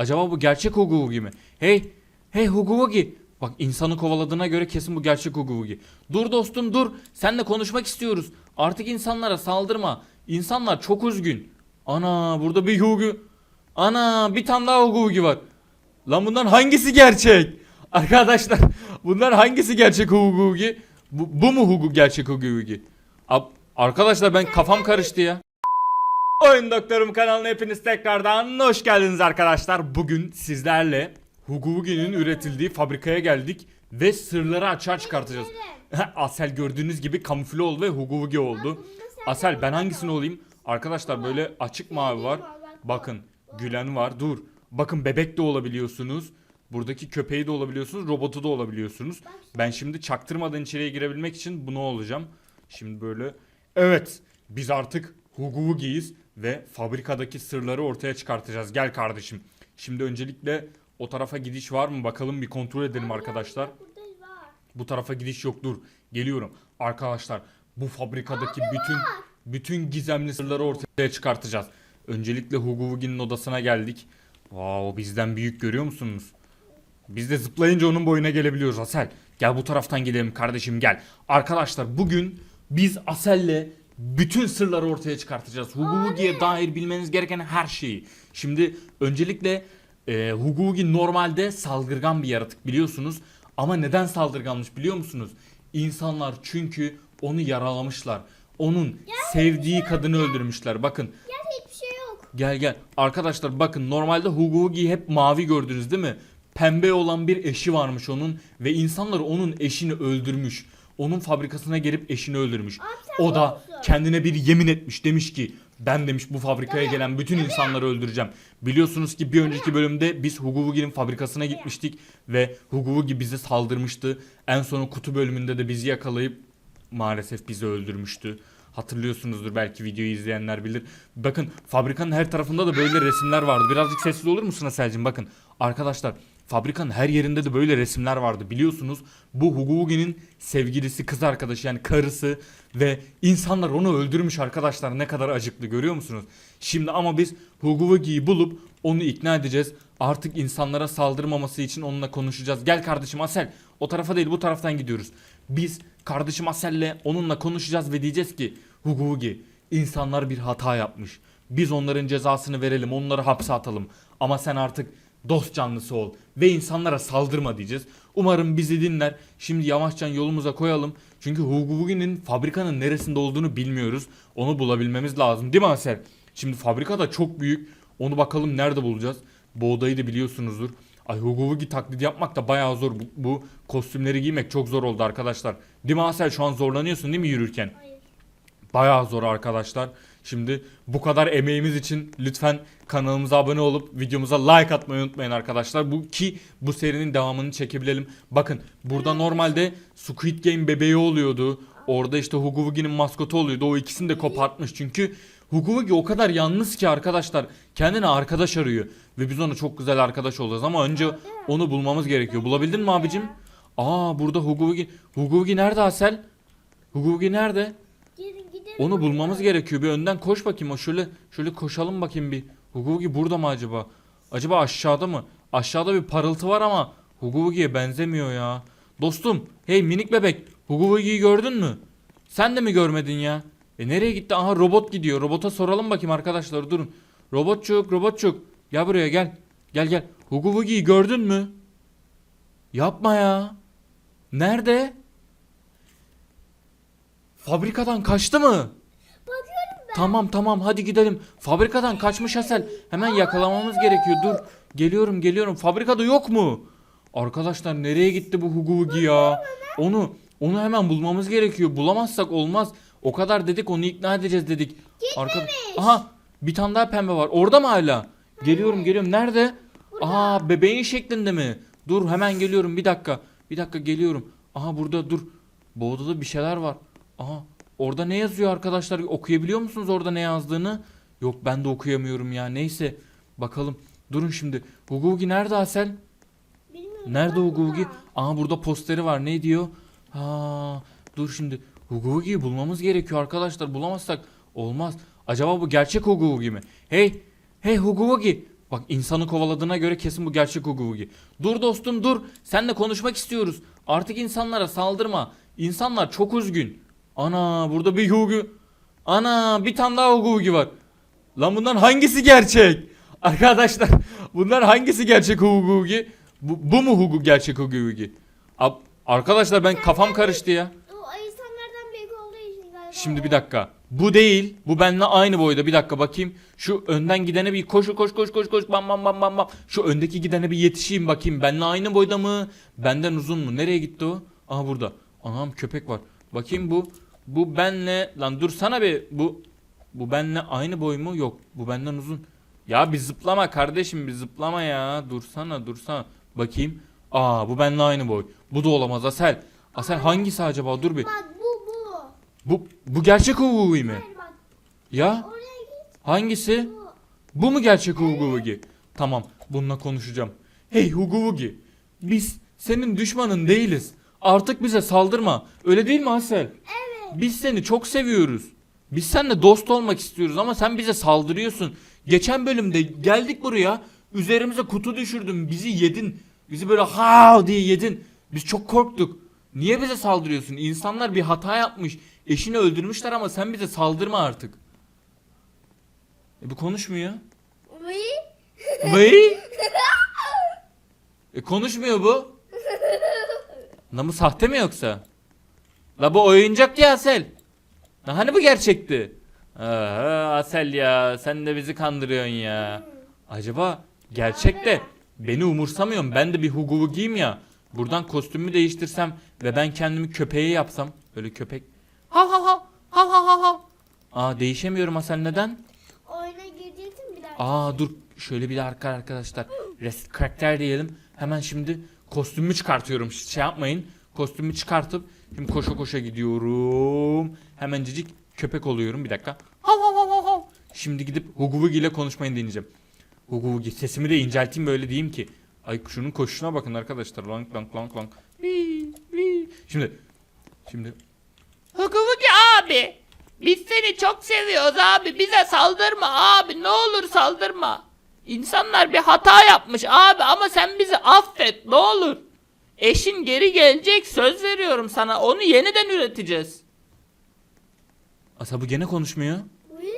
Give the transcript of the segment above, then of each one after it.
Acaba bu gerçek Hugo Wugi mi? Hey, hey Hugo Wugi. Bak insanı kovaladığına göre kesin bu gerçek Hugo Wugi. Dur dostum dur. Seninle konuşmak istiyoruz. Artık insanlara saldırma. İnsanlar çok üzgün. Ana burada bir Hugo. Ana bir tane daha Hugo Wugi var. Lan bundan hangisi gerçek? Arkadaşlar bunlar hangisi gerçek Hugo Wugi? Bu, bu mu Hugo gerçek? Ab- Arkadaşlar ben kafam karıştı ya. Oyun Doktorum kanalına hepiniz tekrardan hoş geldiniz arkadaşlar. Bugün sizlerle Hugo Wugi'nin üretildiği fabrikaya geldik ve sırları açığa çıkartacağız. Asel gördüğünüz gibi kamufle oldu ve Hugo Wugi oldu. Asel ben hangisini olayım? Arkadaşlar böyle açık mavi var. Bakın gülen var. Dur. Bakın bebek de olabiliyorsunuz. Buradaki köpeği de olabiliyorsunuz. Robotu da olabiliyorsunuz. Ben şimdi çaktırmadan içeriye girebilmek için bunu olacağım. Şimdi böyle. Evet. Biz artık Hugo Wugi'yiz ve fabrikadaki sırları ortaya çıkartacağız. Gel kardeşim. Şimdi öncelikle o tarafa gidiş var mı? Bakalım bir kontrol edelim arkadaşlar. Bu tarafa gidiş yok dur. Geliyorum. Arkadaşlar bu fabrikadaki bütün bütün gizemli sırları ortaya çıkartacağız. Öncelikle Hugo Wugi'nin odasına geldik. Wow bizden büyük görüyor musunuz? Biz de zıplayınca onun boyuna gelebiliyoruz Asel. Gel bu taraftan gidelim kardeşim gel. Arkadaşlar bugün biz Asel'le bütün sırları ortaya çıkartacağız. Hugo Wugi'ye dair bilmeniz gereken her şeyi. Şimdi öncelikle e, Hugo Wugi normalde saldırgan bir yaratık biliyorsunuz. Ama neden saldırganmış biliyor musunuz? İnsanlar çünkü onu yaralamışlar. Onun sevdiği kadını öldürmüşler. Bakın Gel hiçbir şey yok. Gel gel. Arkadaşlar bakın normalde Hugo Wugi'yi hep mavi gördünüz değil mi? Pembe olan bir eşi varmış onun ve insanlar onun eşini öldürmüş. Onun fabrikasına gelip eşini öldürmüş. O da kendine bir yemin etmiş demiş ki ben demiş bu fabrikaya gelen bütün insanları öldüreceğim. Biliyorsunuz ki bir önceki bölümde biz Hugo Wugi'nin fabrikasına gitmiştik ve Hugo Wugi bize saldırmıştı. En son kutu bölümünde de bizi yakalayıp maalesef bizi öldürmüştü. Hatırlıyorsunuzdur belki videoyu izleyenler bilir. Bakın fabrikanın her tarafında da böyle resimler vardı. Birazcık sessiz olur musun Aselcim? Bakın arkadaşlar fabrikanın her yerinde de böyle resimler vardı. Biliyorsunuz bu Hugo Wugi'nin sevgilisi, kız arkadaşı yani karısı ve insanlar onu öldürmüş arkadaşlar. Ne kadar acıklı görüyor musunuz? Şimdi ama biz Hugo Wugi'yi bulup onu ikna edeceğiz. Artık insanlara saldırmaması için onunla konuşacağız. Gel kardeşim Asel. O tarafa değil bu taraftan gidiyoruz. Biz kardeşim Asel'le onunla konuşacağız ve diyeceğiz ki Hugo Wugi insanlar bir hata yapmış. Biz onların cezasını verelim onları hapse atalım. Ama sen artık dost canlısı ol ve insanlara saldırma diyeceğiz. Umarım bizi dinler. Şimdi yavaşça yolumuza koyalım. Çünkü Hugo fabrikanın neresinde olduğunu bilmiyoruz. Onu bulabilmemiz lazım değil mi Asel? Şimdi fabrika da çok büyük. Onu bakalım nerede bulacağız. Bu odayı da biliyorsunuzdur. Ay Hugo Wugi taklidi yapmak da bayağı zor. Bu, bu kostümleri giymek çok zor oldu arkadaşlar. Değil mi Asel? Şu an zorlanıyorsun değil mi yürürken? Hayır. Bayağı zor arkadaşlar. Şimdi bu kadar emeğimiz için lütfen kanalımıza abone olup videomuza like atmayı unutmayın arkadaşlar. Bu ki bu serinin devamını çekebilelim. Bakın burada normalde Squid Game bebeği oluyordu. Orada işte Hugo Wugi'nin maskotu oluyordu. O ikisini de kopartmış çünkü Hugo Wugi o kadar yalnız ki arkadaşlar. Kendine arkadaş arıyor. Ve biz ona çok güzel arkadaş olacağız ama önce onu bulmamız gerekiyor. Bulabildin mi abicim? Aa burada. Hugo Wugi nerede Asel? Hugo Wugi nerede? Onu bulmamız gerekiyor. Bir önden koş bakayım. Şöyle şöyle koşalım bakayım bir. Hugo Wugi burada mı acaba? Acaba aşağıda mı? Aşağıda bir parıltı var ama Hugo Wugi'ye benzemiyor ya. Dostum, hey minik bebek. Hugo Wugi'yi gördün mü? Sen de mi görmedin ya? E nereye gitti? Aha robot gidiyor. Robota soralım bakayım arkadaşlar. Durun. Robotçuk, robotçuk. Gel buraya gel. Gel gel. Hugo Wugi'yi gördün mü? Yapma ya. Nerede? Fabrikadan kaçtı mı? Bakıyorum ben. Tamam tamam hadi gidelim. Fabrikadan kaçmış Asel. Hemen yakalamamız gerekiyor. Dur. Geliyorum geliyorum. Fabrikada yok mu? Arkadaşlar nereye gitti bu Hugo Wugi ya? Onu onu hemen bulmamız gerekiyor. Bulamazsak olmaz. O kadar dedik onu ikna edeceğiz dedik. Arka... Aha bir tane daha pembe var. Orada mı hala? Geliyorum geliyorum. Nerede? Aha bebeğin şeklinde mi? Dur hemen geliyorum bir dakika. Bir dakika geliyorum. Aha burada dur. Bu odada bir şeyler var. Aha orada ne yazıyor arkadaşlar? Okuyabiliyor musunuz orada ne yazdığını? Yok ben de okuyamıyorum ya. Neyse bakalım. Durun şimdi. Hugo Wugi nerede Asel? Bilmiyorum. Nerede burada. Aha burada posteri var. Ne diyor? Ha, dur şimdi. Hugo Wugi'yi bulmamız gerekiyor arkadaşlar. Bulamazsak olmaz. Acaba bu gerçek Hugo Wugi mi? Hey, hey Hugo Wugi. Bak insanı kovaladığına göre kesin bu gerçek Hugo Wugi. Dur dostum dur. Seninle konuşmak istiyoruz. Artık insanlara saldırma. İnsanlar çok üzgün. Ana burada bir Hugo. Ana bir tane daha Hugo Wugi var. Lan bunların hangisi gerçek? Arkadaşlar bunlar hangisi gerçek Hugo Wugi? Bu, bu mu Hugo gerçek? Ab- Arkadaşlar ben kafam karıştı ya. O insanlardan büyük olduğu için galiba. Şimdi bir dakika. Bu değil. Bu benimle aynı boyda. Bir dakika bakayım. Şu önden gidene bir koş koş koş koş koş bam bam bam bam bam. Şu öndeki gidene bir yetişeyim bakayım. Benimle aynı boyda mı? Benden uzun mu? Nereye gitti o? Aha burada. Anam köpek var. Bakayım bu. Bu benle lan dursana bir. Bu bu benle aynı boy mu? Yok. Bu benden uzun. Ya bir zıplama kardeşim bir zıplama ya. Dursana dursana. Bakayım. Aa bu benle aynı boy. Bu da olamaz Asel. Asel hangisi acaba? Dur bir. Bu bu. Gerçek Hugo mi? Hayır bak Ya oraya git hangisi? bu. Bu mu gerçek Hugo Wugi? Tamam bununla konuşacağım. Hey Hugo Wugi biz senin düşmanın değiliz. Artık bize saldırma. Öyle değil mi Asel? Evet. Biz seni çok seviyoruz. Biz seninle dost olmak istiyoruz ama sen bize saldırıyorsun. Geçen bölümde geldik buraya. Üzerimize kutu düşürdün. Bizi yedin. Bizi böyle ha diye yedin. Biz çok korktuk. Niye bize saldırıyorsun? İnsanlar bir hata yapmış. Eşini öldürmüşler ama sen bize saldırma artık. E bu konuşmuyor. Uy. Vay. E konuşmuyor bu. La bu sahte mi yoksa? La bu oyuncak ya Asel. La hani bu gerçekti? Aha, Asel ya sen de bizi kandırıyorsun ya. Acaba gerçek de beni umursamıyorum. Ben de bir Hugo Wugi'yim ya. Buradan kostümümü değiştirsem ve ben kendimi köpeğe yapsam. Böyle köpek. Ha ha ha. Ha ha ha ha. Aa değişemiyorum Asel neden? Oyuna gireceksin bir dakika. Aa dur şöyle bir de arka arkadaşlar. Rest karakter diyelim. Hemen şimdi kostümümü çıkartıyorum. Şey yapmayın. Kostümümü çıkartıp şimdi koşa koşa gidiyorum. Hemencecik köpek oluyorum. Bir dakika. Hav hav hav hav hav. Şimdi gidip Hugo Wugi ile konuşmayı deneyeceğim. Hugo Wugi sesimi de incelteyim böyle diyeyim ki. Ay şunun koşuşuna bakın arkadaşlar. Lang lang lang lang. Vii, vii. Şimdi şimdi Hukuki abi. Biz seni çok seviyoruz abi. Bize saldırma abi. Ne olur saldırma. İnsanlar bir hata yapmış abi ama sen bizi affet ne olur. Eşin geri gelecek söz veriyorum sana. Onu yeniden üreteceğiz. Asa bu gene konuşmuyor. Uy.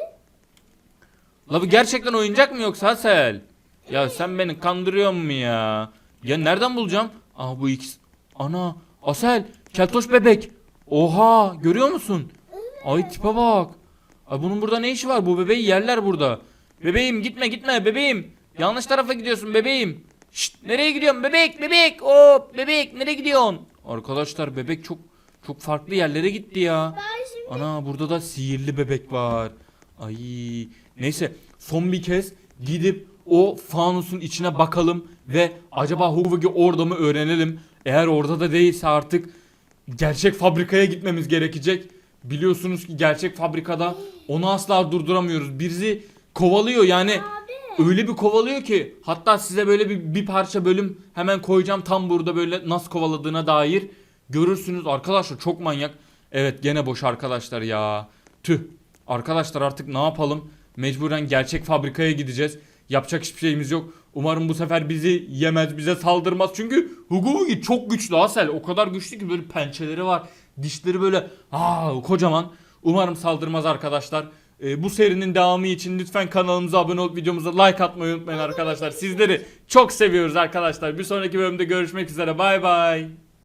La bu gerçekten oyuncak mı yoksa Hasel? Ya sen beni kandırıyor mu ya? Ya nereden bulacağım? Aa bu ikisi. Ana Asel keltoş bebek. Oha görüyor musun? Ay tipe bak. Ay bunun burada ne işi var? Bu bebeği yerler burada. Bebeğim gitme gitme bebeğim. Yanlış tarafa gidiyorsun bebeğim. Şşt nereye gidiyorsun bebek bebek hop bebek nereye gidiyorsun? Arkadaşlar bebek çok çok farklı yerlere gitti ya. Ana burada da sihirli bebek var. Ay neyse son bir kez gidip o fanusun içine bakalım ve acaba Huvugi orada mı öğrenelim. Eğer orada da değilse artık gerçek fabrikaya gitmemiz gerekecek. Biliyorsunuz ki gerçek fabrikada onu asla durduramıyoruz. Bizi kovalıyor yani abi. öyle bir kovalıyor ki hatta size böyle bir, bir parça bölüm hemen koyacağım tam burada böyle nasıl kovaladığına dair görürsünüz arkadaşlar çok manyak. Evet gene boş arkadaşlar ya. Tüh. Arkadaşlar artık ne yapalım? Mecburen gerçek fabrikaya gideceğiz. Yapacak hiçbir şeyimiz yok. Umarım bu sefer bizi yemez, bize saldırmaz. Çünkü Hugo Wugi çok güçlü Asel. O kadar güçlü ki böyle pençeleri var. Dişleri böyle aa kocaman. Umarım saldırmaz arkadaşlar. Ee, bu serinin devamı için lütfen kanalımıza abone olup videomuza like atmayı unutmayın arkadaşlar. Sizleri çok seviyoruz arkadaşlar. Bir sonraki bölümde görüşmek üzere. Bay bay.